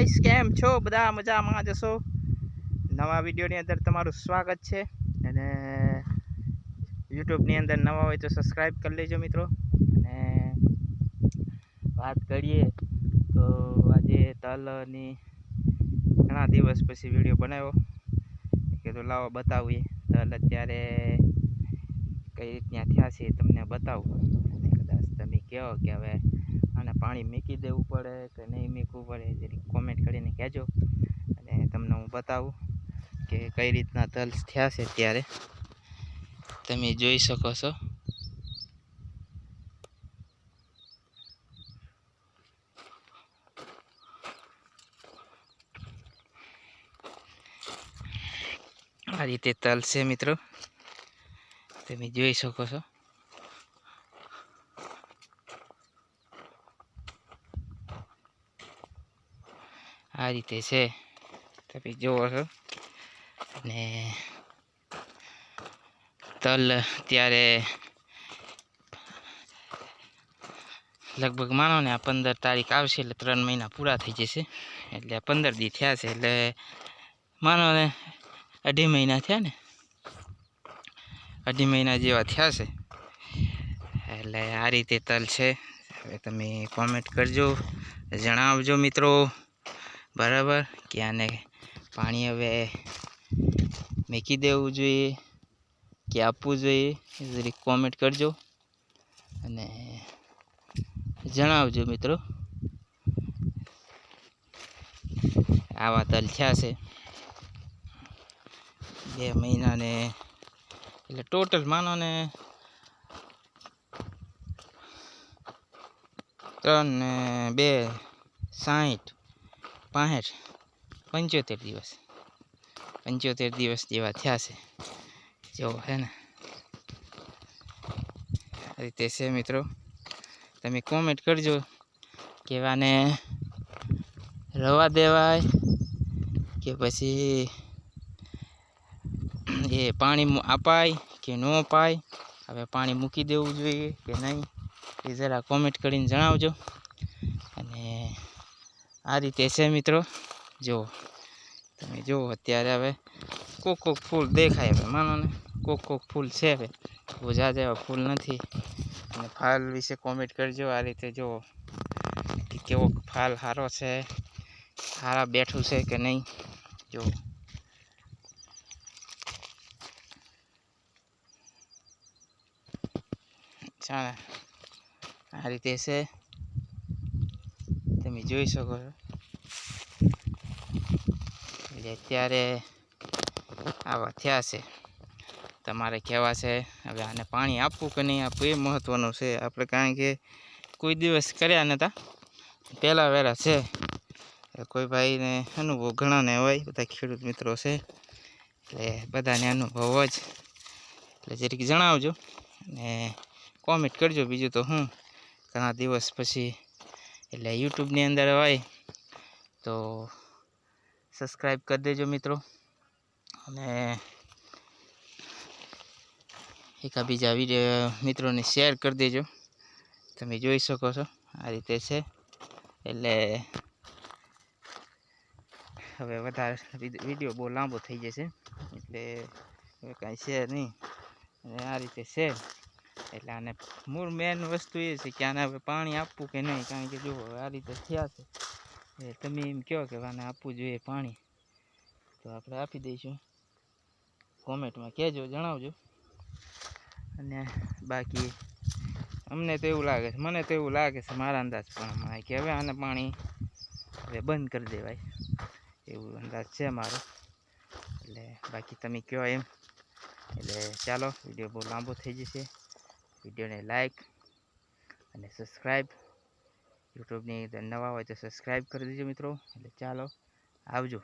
Guys કેમ છો? બધા મજામાં જશો નવા વિડીયોની અંદર તમારું સ્વાગત છે. અને યુટ્યુબની અંદર નવા હોય તો સબસ્ક્રાઈબ કરી લેજો મિત્રો. અને વાત કરીએ તો આજે તલની ઘણા દિવસ પછી વીડિયો બનાવ્યો. કીધું, લાવો બતાવીએ. તલ અત્યારે કઈ રીતના થયા છે તમને બતાવું. અને કદાચ તમે કહો કે હવે આને પાણી મૂકી દેવું પડે કે નહીં મૂકવું પડે જરી કોમેન્ટ કરીને કહેજો. અને તમને હું બતાવું કે કઈ રીતના તલ થયા છે ત્યારે તમે જોઈ શકો છો. આ રીતે તલ છે મિત્રો. તમે જોઈ શકો છો. આ રીતે છે. તમે જુઓ છો. અને તલ ત્યારે લગભગ માનો ને આ પંદર તારીખ આવશે એટલે ત્રણ મહિના પૂરા થઈ જશે. એટલે આ પંદર દી થયા છે. એટલે માનો ને અઢી મહિના થયા ને. અઢી મહિના જેવા થયા છે. એટલે આ રીતે તલ છે. હવે તમે કોમેન્ટ કરજો, જણાવજો મિત્રો. બરાબર? કે આને પાણી હવે મૂકી દેવું જોઈએ કે આપવું જોઈએ, એ જરીક કોમેન્ટ કરજો. અને જણાવજો મિત્રો. આવા થયા છે. બે મહિનાને, એટલે ટોટલ માનો ને ત્રણ ને બે સાઠ પાસઠ, પંચોતેર દિવસ. પંચોતેર દિવસ જેવા થયા છે. જેવો હે ને? આ રીતે છે મિત્રો. તમે કોમેન્ટ કરજો કેવાને રવા દેવાય કે પછી એ પાણી અપાય કે ન અપાય. હવે પાણી મૂકી દેવું જોઈએ કે નહીં એ જરા કોમેન્ટ કરીને જણાવજો. અને આ રીતે છે મિત્રો. જુઓ તમે જુઓ અત્યારે હવે કોક કોક ફૂલ દેખાય હવે, માનો ને કોક કોક ફૂલ છે હવે. બહુ ઝાઝા એવા ફૂલ નથી. અને ફાલ વિશે કોમેન્ટ કરજો આ રીતે જુઓ કે કેવો ફાલ સારો છે સારા બેઠું છે કે નહીં. જુઓ ચાલે આ રીતે છે. તમે જોઈ શકો છો. એટલે અત્યારે આવા થયા છે. તમારે કહેવા છે, હવે આને પાણી આપવું કે નહીં આપવું એ મહત્ત્વનું છે. આપણે કારણ કે કોઈ દિવસ કર્યા નહોતા પહેલાં વહેલા છે. કોઈ ભાઈને અનુભવ ઘણાને હોય, બધા ખેડૂત મિત્રો છે. એટલે બધાને અનુભવ જ. એટલે જરીક જણાવજો અને કોમેન્ટ કરજો બીજું તો હું. ઘણા દિવસ પછી એટલે યુટ્યુબની અંદર હોય તો સબસ્ક્રાઈબ કરી દેજો મિત્રો. અને એકા બીજા વીડિયો મિત્રોને શેર કરી દેજો. તમે જોઈ શકો છો, આ રીતે છે. એટલે હવે વધારે વીડિયો બહુ લાંબો થઈ જશે. એટલે હવે કાંઈ છે નહીં. અને આ રીતે છે. એટલે આને મૂળ મેન વસ્તુ એ છે કે આને હવે પાણી આપવું કે નહીં? કારણ કે જુઓ આ રીતે થયા છે, એ તમે એમ કહો કે આને આપવું જોઈએ પાણી. તો આપણે આપી દઈશું. કોમેન્ટમાં કહેજો, જણાવજો. અને બાકી અમને તો એવું લાગે છે, મને તો એવું લાગે છે મારા અંદાજ પ્રમાણે કે હવે આને પાણી હવે બંધ કરી દેવાય. એવું અંદાજ છે મારો. એટલે બાકી તમે કહો એમ. એટલે ચાલો, વીડિયો બહુ લાંબો થઈ જશે. વિડીયોને લાઈક અને સબસ્ક્રાઈબ યુટ્યુબની નવા હોય તો સબસ્ક્રાઈબ કરી દેજો મિત્રો. એટલે ચાલો, આવજો.